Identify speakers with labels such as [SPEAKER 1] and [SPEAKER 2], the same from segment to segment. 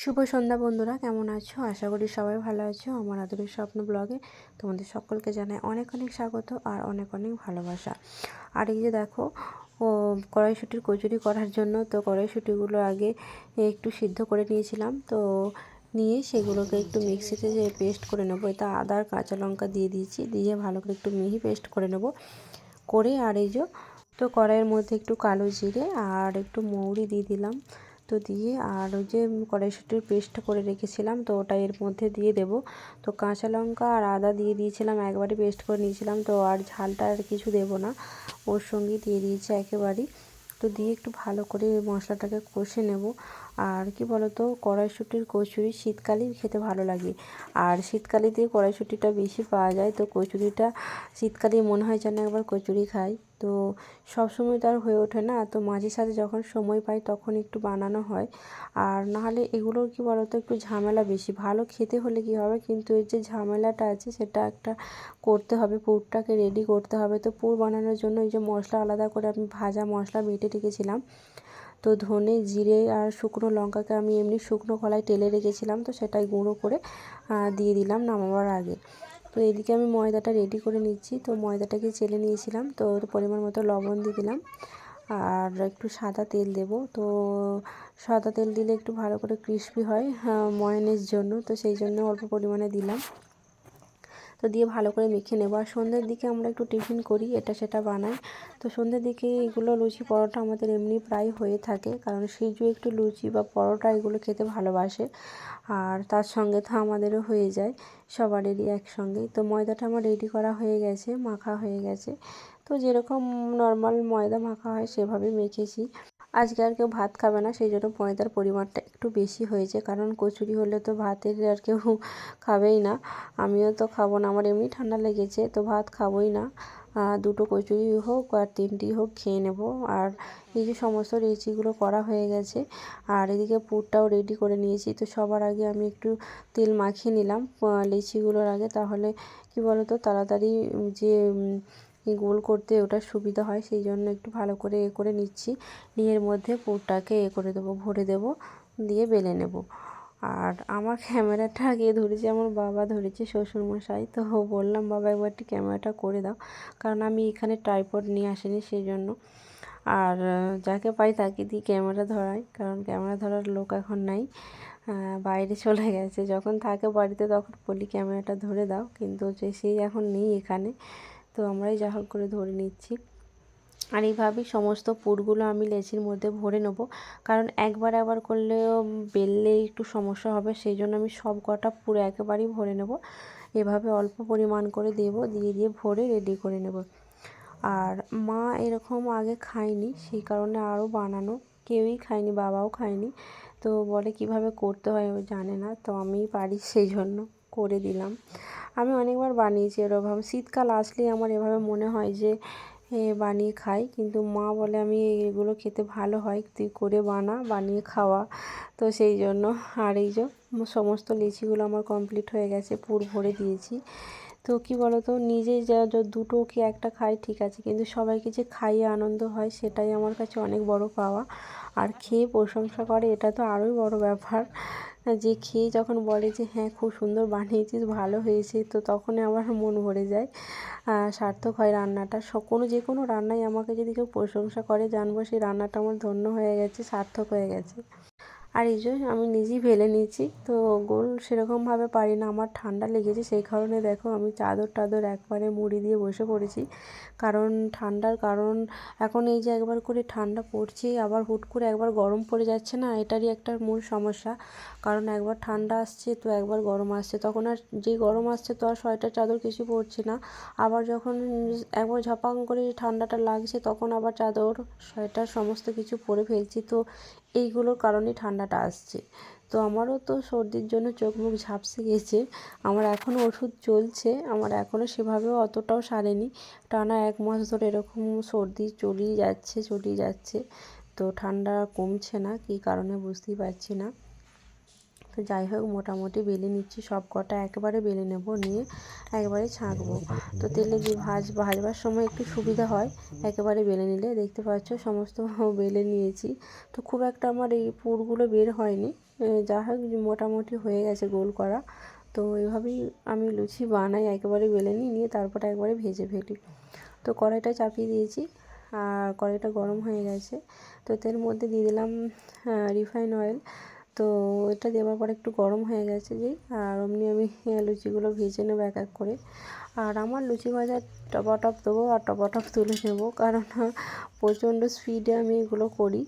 [SPEAKER 1] শুভ সন্ধ্যা বন্ধুরা, কেমন আছো? আশা করি সবাই ভালো আছো। আমার আদরের স্বপ্ন ব্লগে তোমাদের সকলকে জানাই অনেক অনেক স্বাগত আর অনেক অনেক ভালোবাসা। আর এই যে দেখো, ও কড়াইশুটির কচুরি করার জন্য তো কড়াইশুটিগুলো আগে একটু সিদ্ধ করে নিয়েছিলাম। তো নিয়ে সেগুলোকে একটু মিক্সিতে যে পেস্ট করে নেব, এটা আদার কাঁচা লঙ্কা দিয়ে দিয়েছি। দিয়ে ভালো করে একটু মিহি পেস্ট করে নেব। করে আর এই যে, তো কড়াইয়ের মধ্যে একটু কালো জিরে আর একটু মৌরি দিয়ে দিলাম। তো দিয়ে আর ওই যে কড়াইশুটির পেস্টটা করে রেখেছিলাম, তো ওটা এর মধ্যে দিয়ে দেব। তো কাঁচা লঙ্কা আর আদা দিয়ে দিয়েছিলাম একবারে পেস্ট করে নিয়েছিলাম, তো আর ঝালটা আর কিছু দেব না। ওর সঙ্গেই দিয়ে দিয়েছি একেবারেই। তো দিয়ে একটু ভালো করে মশলাটাকে কষে নেব। আর কি বলতো, কড়াইশুটির কচুরি শীতকালেই খেতে ভালো লাগে। আর শীতকালে দিয়ে কড়াইশুটিটা বেশি পাওয়া যায়, তো কচুরিটা শীতকালেই মনে হয় যেন একবার কচুরি খাই। তো সব সময় তো আর হয়ে ওঠে না। তো মাঝে সাঝে যখন সময় পাই তখন একটু বানানো হয়। আর নাহলে এগুলোর কি বলতো, একটু ঝামেলা বেশি। ভালো খেতে হলে কি হবে? কিন্তু এর যে ঝামেলাটা আছে সেটা একটা করতে হবে। পুরটাকে রেডি করতে হবে। তো পুর বানানোর জন্য এই যে মশলা আলাদা করে আমি ভাজা মশলা বেটে রেখেছিলাম। তো ধনে, জিরে আর শুকনো লঙ্কাকে আমি এমনি শুকনো কলায় টেলে রেখেছিলাম। তো সেটাই গুঁড়ো করে দিয়ে দিলাম নামাবার আগে। তো এদিকে আমি ময়দাটা রেডি করে নিচ্ছি। তো ময়দাটাকে চেলে নিয়েছিলাম। তো পরিমাণ মতো লবণ দিয়ে দিলাম। আর একটু সাদা তেল দেব। তো সাদা তেল দিলে একটু ভালো করে ক্রিস্পি হয় ময়নের জন্য। তো সেই জন্য অল্প পরিমাণে দিলাম। তো দিয়ে ভালো করে মেখে নেব। আর সন্ধ্যের দিকে আমরা একটু টিফিন করি, এটা সেটা বানাই। তো সন্ধ্যের দিকে এগুলো লুচি পরোটা আমাদের এমনি প্রায় হয়ে থাকে, কারণ সিজু একটু লুচি বা পরোটা এগুলো খেতে ভালোবাসে। আর তার সঙ্গে তো আমাদেরও হয়ে যায় সবারই একসঙ্গেই। তো ময়দাটা আমার রেডি করা হয়ে গেছে, মাখা হয়ে গেছে। তো যেরকম নর্মাল ময়দা মাখা হয় সেভাবে মেখেছি। আজকে আর কেউ ভাত খাবে না, সেই জন্য ময়দার পরিমাণটা একটু বেশি হয়েছে। কারণ কচুরি হলে তো ভাতের আর কেউ খাবেই না। আমিও তো খাব না, আমার এমনি ঠান্ডা লেগেছে, তো ভাত খাবোই না। দুটো কচুরি হোক আর তিনটি হোক খেয়ে নেব। আর এই যে সমস্ত রেসিগুলো করা হয়ে গেছে, আর এদিকে পুরটাও রেডি করে নিয়েছি, তো সবার আগে আমি একটু তেল মাখিয়ে নিলাম লিচিগুলোর আগে। তাহলে কি বলো তো তাড়াতাড়ি যে গোল করতে ওটা সুবিধা হয়, সেই জন্য একটু ভালো করে এ করে নিচ্ছি। নিয়ে এর মধ্যে পুরটাকে এ করে দেবো, ভরে দেবো, দিয়ে বেলে নেব। আর আমার ক্যামেরাটা আগে ধরেছে, আমার বাবা ধরেছে শ্বশুরমশাই, তো বললাম, বাবা, একবার একটু ক্যামেরাটা করে দাও। কারণ আমি এখানে ট্রাইপড নিয়ে আসিনি সেই জন্য। আর যাকে পাই তাকে দিয়ে ক্যামেরা ধরাই, কারণ ক্যামেরা ধরার লোক এখন নাই। বাইরে চলে গেছে। যখন থাকে বাড়িতে তখন বলি, ক্যামেরাটা ধরে দাও। কিন্তু যে সেই এখন নেই এখানে। তো আমরাই যা হোক করে ধরে নিচ্ছি। আর এইভাবেই সমস্ত পুরগুলো আমি লেচির মধ্যে ভরে নেব। কারণ একবার একবার করলেও বেললে একটু সমস্যা হবে, সেই জন্য আমি সব কটা পুরো একেবারেই ভরে নেব। এভাবে অল্প পরিমাণ করে দেব, দিয়ে দিয়ে ভরে রেডি করে নেব। আর মা এরকম আগে খায়নি, সেই কারণে আরও বানানো কেউই খায়নি, বাবাও খায়নি। তো বলে কীভাবে করতে হয় ও জানে না, তো আমি পারি সেই জন্য করে দিলাম। আমি অনেকবার বানিয়েছি এরকম। শীতকাল আসলেই আমার এভাবে মনে হয় যে বানিয়ে খাই। কিন্তু মা বলে আমি এগুলো খেতে ভালো হয়, তুই করে বানা, বানিয়ে খাওয়া। তো সেই জন্য আর এই যে, সমস্ত লিচিগুলো আমার কমপ্লিট হয়ে গেছে, পুর ভরে দিয়েছি। তো কী বলো তো নিজে যা দুটো কি একটা খাই, ঠিক আছে। কিন্তু সবাইকে যে খাইয়ে আনন্দ হয়, সেটাই আমার কাছে অনেক বড় পাওয়া। আর খেয়ে প্রশংসা করে, এটা তো আরোই বড় ব্যাপার। যে খেয়ে যখন বলে যে হ্যাঁ খুব সুন্দর বানিয়েছিস, ভালো হয়েছে, তো তখনই আমার মন ভরে যায়। সার্থক হয় রান্নাটা। কোনো যে কোনো রান্নাই আমাকে যদি কেউ প্রশংসা করে, জানব সেই রান্নাটা আমার ধন্য হয়ে গেছে, সার্থক হয়ে গেছে। আর এই যে আমি নিজেই ভেলে নিয়েছি, তো গোল সেরকমভাবে পারি না, আমার ঠান্ডা লেগেছে, সেই কারণে দেখো আমি চাদর টাদর একবারে মুড়ি দিয়ে বসে পড়েছি। কারণ ঠান্ডার কারণ, এখন এই যে একবার করে ঠান্ডা পড়ছে, আবার হুট করে একবার গরম পড়ে যাচ্ছে না, এটারই একটা মূল সমস্যা। কারণ একবার ঠান্ডা আসছে তো একবার গরম আসছে, তখন আর যেই গরম আসছে তো আর সোয়েটার চাদর কিছু পড়ছে না। আবার যখন একবার ঝপাং করে ঠান্ডাটা লাগছে, তখন আবার চাদর, সোয়েটার সমস্ত কিছু পরে ফেলছি। তো এইগুলোর কারণে ঠান্ডাটা আসছে। তো আমারও তো সর্দির জন্য চোখ মুখ ঝাপসে গেছে। আমার এখনও ওষুধ চলছে, আমার এখনও সেভাবেও অতটাও সারেনি। টানা এক মাস ধরে এরকম সর্দি চলেই যাচ্ছে চলিয়ে যাচ্ছে। তো ঠান্ডা কমছে না, কী কারণে বুঝতেই পারছি না। তো যাই হোক, মোটামুটি বেলে নিচ্ছি, সব কটা একেবারে বেলে নেব, নিয়ে একবারে ছাঁকবো। তো তেলে দিয়ে ভাজ, ভাজবার সময় একটু সুবিধা হয়, একেবারে বেলে নিলে। দেখতে পাচ্ছ, সমস্ত বেলে নিয়েছি। তো খুব একটা আমার এই পুরগুলো বের হয়নি। যা হোক, মোটামুটি হয়ে গেছে গোল করা। তো এইভাবেই আমি লুচি বানাই, একেবারে বেলে নিই, নিয়ে তারপরে একবারে ভেজে ফেলি। তো কড়াইটা চাপিয়ে দিয়েছি, আর কড়াইটা গরম হয়ে গেছে। তো এর মধ্যে দিয়ে দিলাম রিফাইন অয়েল। তো এটা দেওয়ার পর একটু গরম হয়ে গেছে যে, আর অমনি আমি লুচিগুলো ভেজে নেব এক এক করে। আর আমার লুচি ভাজার টপাটপ দেবো আর টপাটপ তুলে নেব, কারণ প্রচণ্ড স্পিডে আমি এগুলো করি।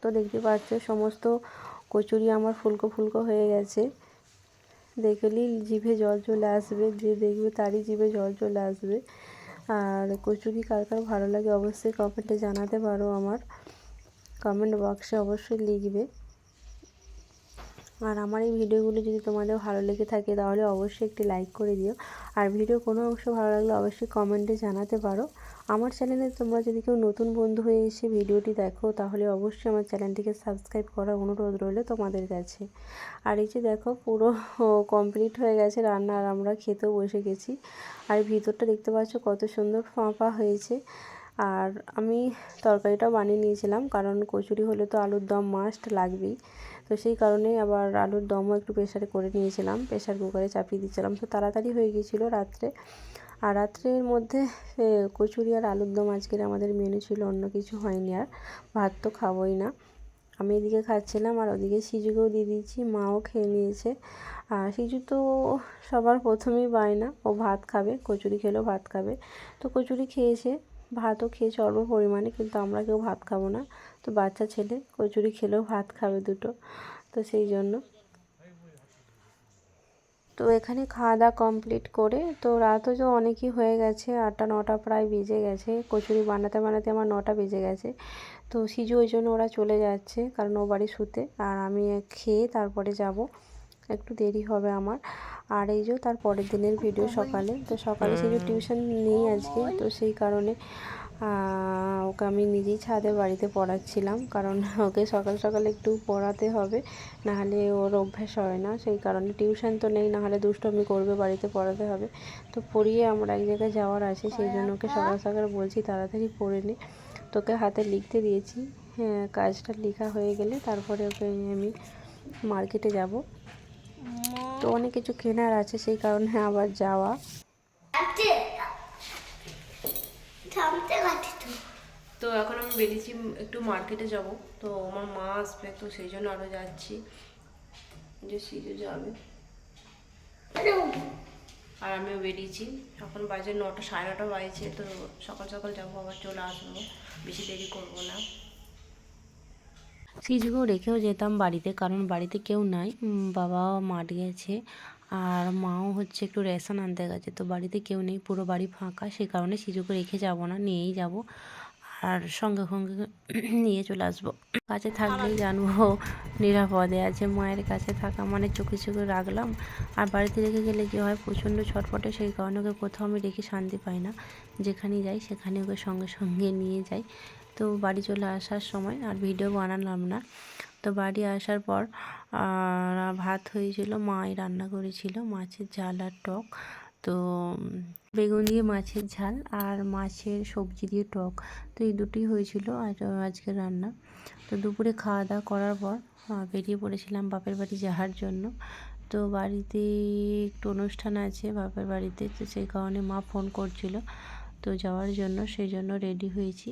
[SPEAKER 1] তো দেখতে পাচ্ছ সমস্ত কচুরি আমার ফুলকো ফুলকো হয়ে গেছে। দেখলেই জিভে জল চলে আসবে, যে দেখবে তারই জিভে জল চলে আসবে। আর কচুরি কার কার ভালো লাগে অবশ্যই কমেন্টে জানাতে পারো আমার। কমেন্ট বক্সে অবশ্যই লিখবে। আর আমার এই ভিডিওগুলো যদি তোমাদের ভালো লেগে থাকে, তাহলে অবশ্যই একটি লাইক করে দিও। আর ভিডিও কোনো অংশ ভালো লাগলে অবশ্যই কমেন্টে জানাতে পারো। আমার চ্যানেলে তোমরা যদি কেউ নতুন বন্ধু হয়ে এসে ভিডিওটি দেখো, তাহলে অবশ্যই আমার চ্যানেলটিকে সাবস্ক্রাইব করার অনুরোধ রইল তোমাদের কাছে। আর এই যে দেখো, পুরো কমপ্লিট হয়ে গেছে রান্না, আর আমরা খেতেও বসে গেছি। আর ভিতরটা দেখতে পাচ্ছ কত সুন্দর ফাঁপা হয়েছে। আর আমি তরকারিটাও বানিয়ে নিয়েছিলাম, কারণ কচুরি হলে তো আলুর দম মাস্ট লাগবেই। তো সেই কারণেই আবার আলুর দমও একটু প্রেশারে করে নিয়েছিলাম প্রেশার কুকারে চাপিয়ে দিচ্ছিলাম তো তাড়াতাড়ি হয়ে গিয়েছিল রাত্রে। আর রাত্রের মধ্যে কচুরি আর আলুর দম আজকের আমাদের মেনু ছিল, অন্য কিছু হয়নি আর। ভাত তো খাবোই না। আমি এদিকে খাচ্ছিলাম আর ওদিকে সিজুকেও দিয়ে দিয়েছি, মাও খেয়ে নিয়েছে। আর সিজু তো সবার প্রথমেই বায় না, ও ভাত খাবে, কচুরি খেলেও ভাত খাবে। তো কচুরি খেয়েছে ভাতও খেয়েছে, অল্প পরিমাণে, কিন্তু আমরা কেউ ভাত খাব না। তো বাচ্চা ছেলে, কচুরি খেলেও ভাত খাবে দুটো, তো সেই জন্য। তো এখানে খাওয়া দাওয়া কমপ্লিট করে, তো রাতও যে অনেকই হয়ে গেছে, আটটা, নটা প্রায় বেজে গেছে, কচুরি বানাতে বানাতে আমার নটা বেজে গেছে। তো সিজু ওই জন্য ওরা চলে যাচ্ছে, কারণ ও বাড়ি শুতে, আর আমি খেয়ে তারপরে যাব, একটু দেরি হবে আমার। আর এই যে তার পরের দিনের ভিডিও সকালে। তো সকালে যে টিউশন নেই আজকে তো সেই কারণে ওকে আমি নিজেই ছাদে বাড়িতে পড়াচ্ছিলাম। কারণ ওকে সকাল সকাল একটু পড়াতে হবে নাহলে ওর অভ্যাস হয় না। সেই কারণে টিউশন তো নেই নাহলে দুষ্টমি করবে বাড়িতে পড়াতে হবে। তো পড়িয়ে আমার এক জায়গায় যাওয়ার আছে সেই জন্য ওকে সকাল সকাল বলছি তাড়াতাড়ি পড়ে নে। তোকে হাতে লিখতে দিয়েছি হ্যাঁ কাজটা লেখা হয়ে গেলে তারপরে ওকে আমি মার্কেটে যাব। তো অনেক কিছু কেনার আছে সেই কারণে আবার যাওয়া। তো। এখন আমি বেরিয়েছি একটু মার্কেটে যাব। তো আমার মা আসবে তো সেই জন্য আরও যাচ্ছি। যে সিজে যাবে। আর আমিও বেরিয়েছি। এখন বাজে নটা সাড়ে নটা বাজছে তো সকাল সকাল যাব আবার চলে আসব। বেশি দেরি করব না। সিজুকেও রেখেও যেতাম বাড়িতে, কারণ বাড়িতে কেউ নাই। বাবা মাঠ গেছে আর মাও হচ্ছে একটু রেশন আনতে গেছে, তো বাড়িতে কেউ নেই, পুরো বাড়ি ফাঁকা। সেই কারণে সিজুকে রেখে যাব না, নিয়েই যাব আর সঙ্গে সঙ্গে নিয়ে চলে আসব। কাছে থাকলেই জানব নিরাপদে আছে, মায়ের কাছে থাকা মানে চোখে চোখে রাখলাম। আর বাড়িতে রেখে গেলে কী হয়, প্রচণ্ড ছটফটে, সেই কারণে ওকে কোথাও আমি রেখে শান্তি পাই না। যেখানে যাই সেখানে ওকে সঙ্গে সঙ্গে নিয়ে যাই। তো বাড়ি চলে আসার সময় আর ভিডিও বানালাম না। তো বাড়ি আসার পর ভাত হয়েছিল, মাই রান্না করেছিল, মাছের ঝাল আর টক। তো বেগুন দিয়ে মাছের ঝাল আর মাছের সবজি দিয়ে টক। তো এই দুটোই হয়েছিল আজকে রান্না। তো দুপুরে খাওয়া দাওয়া করার পর বেরিয়ে পড়েছিলাম বাপের বাড়ি যাওয়ার জন্য। তো বাড়িতে একটু অনুষ্ঠান আছে বাপের বাড়িতে, তো সেই কারণে মা ফোন করছিল। তো যাওয়ার জন্য, সেই জন্য রেডি হয়েছি।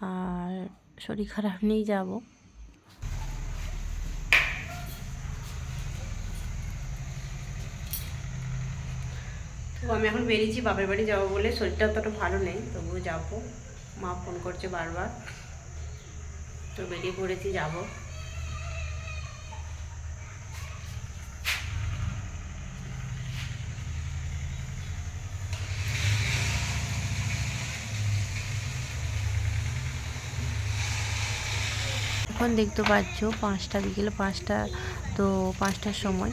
[SPEAKER 1] আর শরীর খারাপ নিয়েই যাব। তো আমি এখন বেরিয়েছি, বাপের বাড়ি যাব বলে। শরীরটা অতটা ভালো নেই, তবুও যাব। মা ফোন করছে বারবার। তো বেরিয়ে পড়েছি, যাব। এখন দেখতে পাচ্ছ পাঁচটা বিকেল পাঁচটা তো পাঁচটার সময়।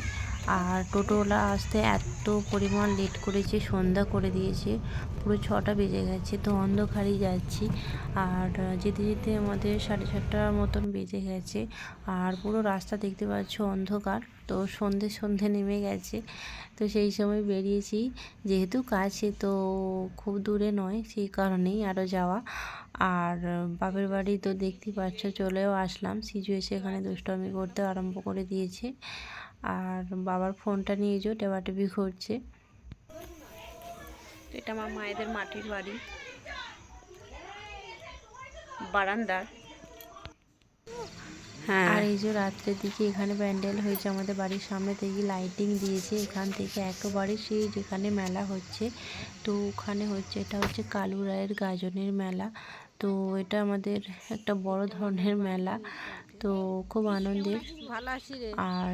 [SPEAKER 1] আর টোটোওয়ালা আসতে এত পরিমাণ লেট করেছে, সন্ধ্যা করে দিয়েছে, পুরো ছটা বেজে গেছে, তো অন্ধকারই যাচ্ছি। আর যেতে যেতে আমাদের সাড়ে ছটার মতন বেজে গেছে, আর পুরো রাস্তা দেখতে পাচ্ছ অন্ধকার, তো সন্ধে সন্ধে নেমে গেছে। তো সেই সময় বেরিয়েছি, যেহেতু কাছে, তো খুব দূরে নয়, সেই কারণেই আরও যাওয়া। আর বাপের বাড়ি তো দেখতেই পাচ্ছ, চলেও আসলাম। সিজু এসে এখানে দুষ্টমি করতে আরম্ভ করে দিয়েছে। আর বাবার ফোনটা নিয়ে যে টেবাটেবি করছে এটা আমার মায়েদের মাটির বাড়ি। বারান্দার হ্যাঁ। আর এই যে রাত্রের দিকে এখানে প্যান্ডেল হয়েছে আমাদের বাড়ির সামনে থেকে লাইটিং দিয়েছে এখান থেকে একেবারে সেই যেখানে মেলা হচ্ছে। তো ওখানে হচ্ছে এটা হচ্ছে কালু রায়ের গাজনের মেলা। তো এটা আমাদের একটা বড় ধরনের মেলা। তো খুব আনন্দের। আর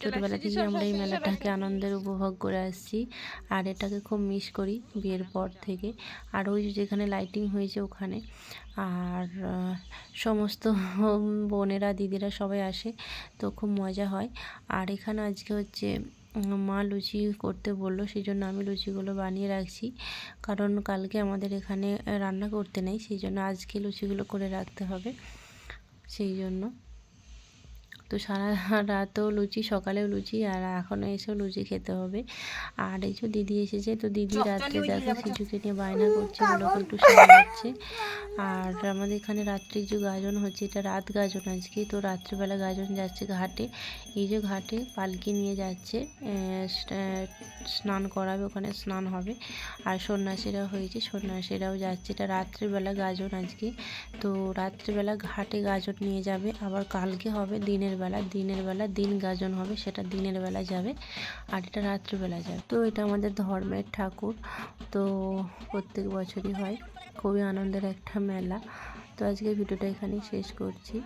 [SPEAKER 1] ছোটোবেলা থেকে আমরা এই মেলাটাকে আনন্দের উপভোগ করে আসছি। আর এটাকে খুব মিস করি বিয়ের পর থেকে। আর ওই যেখানে লাইটিং হয়েছে ওখানে। আর সমস্ত বোনেরা দিদিরা সবাই আসে তো খুব মজা হয়। আর এখানে আজকে হচ্ছে মা লুচি করতে বলল সেই জন্য আমি লুচিগুলো বানিয়ে রাখছি। কারণ কালকে আমাদের এখানে রান্না করতে নেই সেই জন্য আজকে লুচিগুলো করে রাখতে হবে। সেই জন্য। তো সারা রাতও লুচি সকালেও লুচি আর এখনও এসেও লুচি খেতে হবে। আর এই যে দিদি এসেছে তো দিদি রাত্রে দেখো সিজুকে নিয়ে বায়না করছে ওগুলোকে একটু সামলাচ্ছে আর আমাদের এখানে রাত্রে যে গাজন হচ্ছে এটা রাত গাজন আজকে। তো রাত্রিবেলা গাজন যাচ্ছে ঘাটে। এই যে ঘাটে পালকি নিয়ে যাচ্ছে স্নান করাবে ওখানে স্নান হবে। আর সন্ন্যাসীরা হয়েছে সন্ন্যাসীরাও যাচ্ছে। এটা রাত্রিবেলা গাজন আজকে। তো রাত্রিবেলা ঘাটে গাজন নিয়ে যাবে আবার কালকে হবে দিনের বেলা, দিনের বেলা দিন গাজন হবে, সেটা দিনের বেলা যাবে আর এটা রাত্রিবেলা যাবে। তো এটা আমাদের ধর্মের ঠাকুর। তো প্রত্যেক বছরই হয়। খুবই আনন্দের একটা মেলা। তো আজকে ভিডিওটা এখানেই শেষ করছি।